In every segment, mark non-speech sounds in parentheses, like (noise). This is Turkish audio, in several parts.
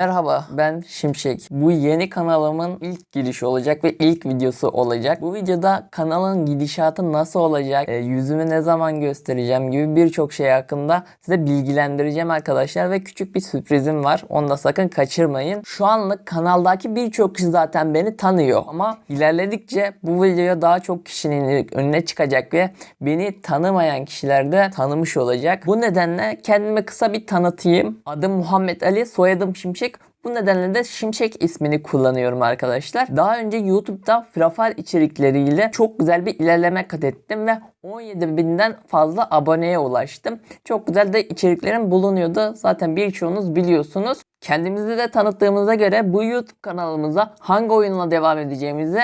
Merhaba ben Şimşek. Bu yeni kanalımın ilk girişi olacak ve ilk videosu olacak. Bu videoda kanalın gidişatı nasıl olacak, e, yüzümü ne zaman göstereceğim gibi birçok şey hakkında size bilgilendireceğim arkadaşlar ve küçük bir sürprizim var. Onu da sakın kaçırmayın. Şu anlık kanaldaki birçok kişi zaten beni tanıyor ama ilerledikçe bu videoya daha çok kişinin önüne çıkacak ve beni tanımayan kişiler de tanımış olacak. Bu nedenle kendimi kısa bir tanıtayım. Adım Muhammed Ali, soyadım Şimşek. Bu nedenle de Şimşek ismini kullanıyorum arkadaşlar. Daha önce YouTube'da Frafal içerikleriyle çok güzel bir ilerleme kat ettim ve 17 binden fazla aboneye ulaştım. Çok güzel de içeriklerim bulunuyordu. Zaten birçoğunuz biliyorsunuz. Kendimizi de tanıttığımıza göre bu YouTube kanalımıza hangi oyunla devam edeceğimizi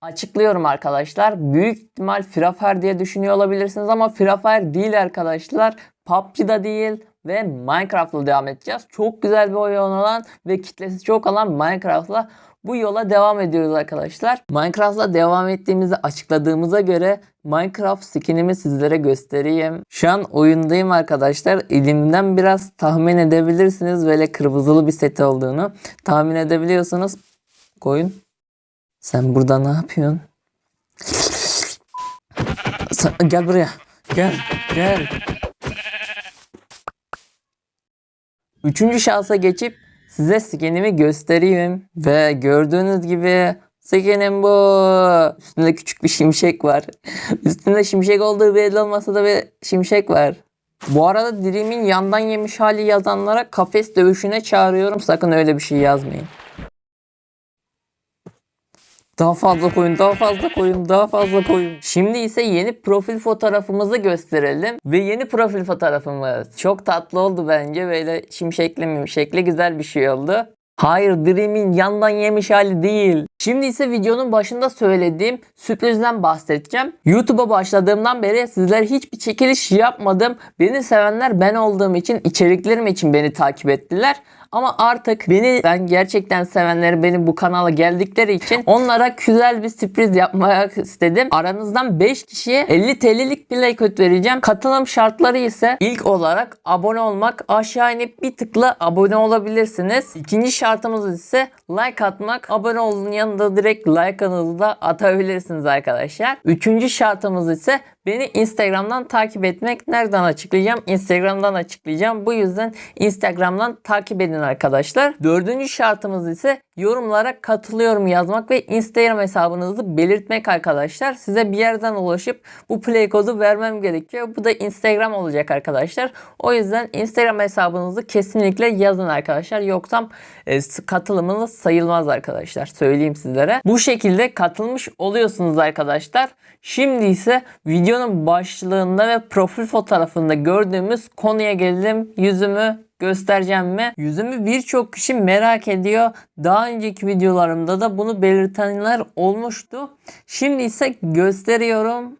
açıklıyorum arkadaşlar. Büyük ihtimal Free diye düşünüyor olabilirsiniz ama Free değil arkadaşlar. PUBG'da değil ve Minecraft'la devam edeceğiz. Çok güzel bir oyun olan ve kitlesi çok olan Minecraft'la bu yola devam ediyoruz arkadaşlar. Minecraft'la devam ettiğimizi açıkladığımıza göre Minecraft skinimi sizlere göstereyim. Şu an oyundayım arkadaşlar. Elimden biraz tahmin edebilirsiniz böyle kırmızılı bir set olduğunu. Tahmin edebiliyorsunuz. Koyun. Sen burada ne yapıyorsun? Sen, gel buraya. Gel. Gel. Üçüncü şansa geçip size skinimi göstereyim. Ve gördüğünüz gibi skinim bu. Üstünde küçük bir şimşek var. (laughs) Üstünde şimşek olduğu belli olmasa da bir şimşek var. Bu arada Dream'in yandan yemiş hali yazanlara kafes dövüşüne çağırıyorum. Sakın öyle bir şey yazmayın. Daha fazla koyun, daha fazla koyun, daha fazla koyun. Şimdi ise yeni profil fotoğrafımızı gösterelim. Ve yeni profil fotoğrafımız çok tatlı oldu bence. Böyle şimşekli mimşekli güzel bir şey oldu. Hayır Dream'in yandan yemiş hali değil. Şimdi ise videonun başında söylediğim sürprizden bahsedeceğim. YouTube'a başladığımdan beri sizler hiçbir çekiliş yapmadım. Beni sevenler ben olduğum için, içeriklerim için beni takip ettiler. Ama artık beni ben gerçekten sevenleri benim bu kanala geldikleri için onlara güzel bir sürpriz yapmak istedim. Aranızdan 5 kişiye 50 TL'lik play kod vereceğim. Katılım şartları ise ilk olarak abone olmak. Aşağı inip bir tıkla abone olabilirsiniz. İkinci şartımız ise like atmak. Abone olun yanında direkt like'ınızı da atabilirsiniz arkadaşlar. Üçüncü şartımız ise Beni Instagram'dan takip etmek nereden açıklayacağım? Instagram'dan açıklayacağım. Bu yüzden Instagram'dan takip edin arkadaşlar. Dördüncü şartımız ise yorumlara katılıyorum yazmak ve Instagram hesabınızı belirtmek arkadaşlar. Size bir yerden ulaşıp bu play kodu vermem gerekiyor. Bu da Instagram olacak arkadaşlar. O yüzden Instagram hesabınızı kesinlikle yazın arkadaşlar. Yoksa e, katılımınız sayılmaz arkadaşlar. Söyleyeyim sizlere. Bu şekilde katılmış oluyorsunuz arkadaşlar. Şimdi ise videonun başlığında ve profil fotoğrafında gördüğümüz konuya gelelim. Yüzümü göstereceğim mi? Yüzümü birçok kişi merak ediyor. Daha önceki videolarımda da bunu belirtenler olmuştu. Şimdi ise gösteriyorum.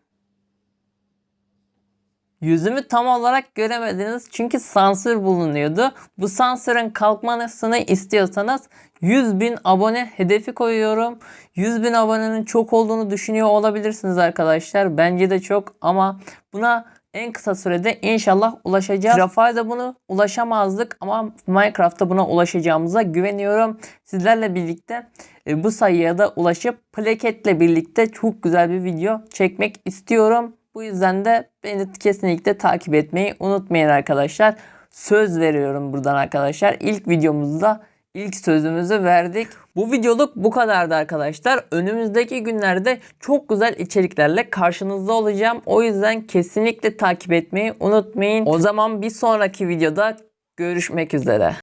Yüzümü tam olarak göremediniz çünkü sansür bulunuyordu. Bu sansürün kalkmasını istiyorsanız 100 bin abone hedefi koyuyorum. 100 bin abonenin çok olduğunu düşünüyor olabilirsiniz arkadaşlar. Bence de çok ama buna en kısa sürede inşallah ulaşacağız. Rafael'de bunu ulaşamazdık ama Minecraft'ta buna ulaşacağımıza güveniyorum. Sizlerle birlikte e, bu sayıya da ulaşıp plaketle birlikte çok güzel bir video çekmek istiyorum. Bu yüzden de beni kesinlikle takip etmeyi unutmayın arkadaşlar. Söz veriyorum buradan arkadaşlar. İlk videomuzda ilk sözümüzü verdik. Bu videoluk bu kadardı arkadaşlar. Önümüzdeki günlerde çok güzel içeriklerle karşınızda olacağım. O yüzden kesinlikle takip etmeyi unutmayın. O zaman bir sonraki videoda görüşmek üzere.